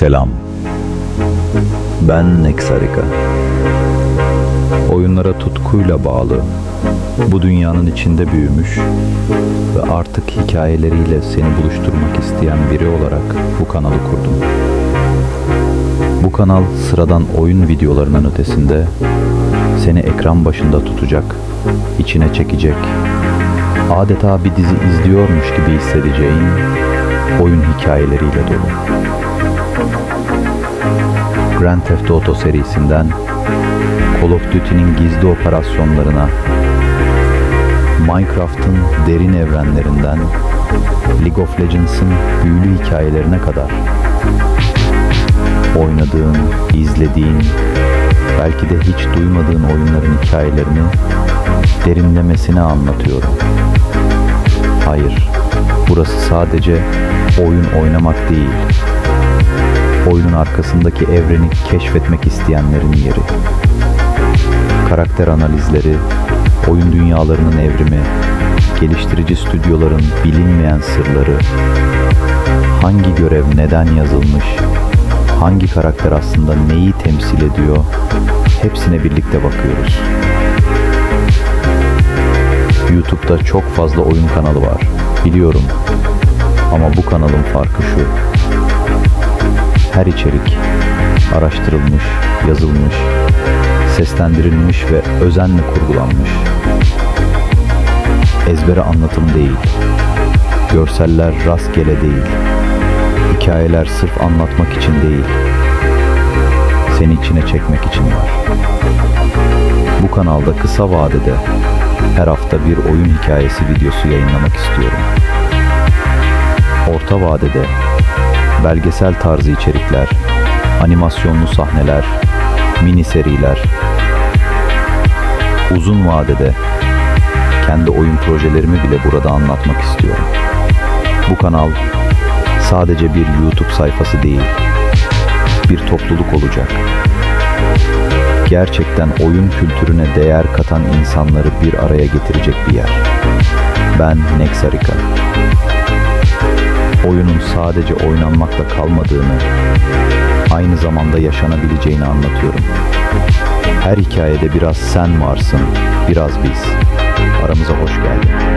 Selam. Ben Nexarika. Oyunlara tutkuyla bağlı, bu dünyanın içinde büyümüş ve artık hikayeleriyle seni buluşturmak isteyen biri olarak bu kanalı kurdum. Bu kanal sıradan oyun videolarının ötesinde seni ekran başında tutacak, içine çekecek, adeta bir dizi izliyormuş gibi hissedeceğin oyun hikayeleriyle dolu. Grand Theft Auto serisinden Call of Duty'nin gizli operasyonlarına, Minecraft'ın derin evrenlerinden League of Legends'ın büyülü hikayelerine kadar oynadığın, izlediğin, belki de hiç duymadığın oyunların hikayelerini derinlemesine anlatıyorum. Hayır, burası sadece oyun oynamak değil oyunun arkasındaki evreni keşfetmek isteyenlerin yeri. Karakter analizleri, oyun dünyalarının evrimi, geliştirici stüdyoların bilinmeyen sırları, hangi görev neden yazılmış, hangi karakter aslında neyi temsil ediyor, hepsine birlikte bakıyoruz. YouTube'da çok fazla oyun kanalı var, biliyorum. Ama bu kanalın farkı şu. Her içerik araştırılmış, yazılmış, seslendirilmiş ve özenle kurgulanmış. Ezbere anlatım değil. Görseller rastgele değil. Hikayeler sırf anlatmak için değil. Seni içine çekmek için var. Bu kanalda kısa vadede her hafta bir oyun hikayesi videosu yayınlamak istiyorum. Orta vadede belgesel tarzı içerikler, animasyonlu sahneler, mini seriler. Uzun vadede kendi oyun projelerimi bile burada anlatmak istiyorum. Bu kanal sadece bir YouTube sayfası değil, bir topluluk olacak. Gerçekten oyun kültürüne değer katan insanları bir araya getirecek bir yer. Ben Nexarika sadece oynanmakla kalmadığını, aynı zamanda yaşanabileceğini anlatıyorum. Her hikayede biraz sen varsın, biraz biz. Aramıza hoş geldin.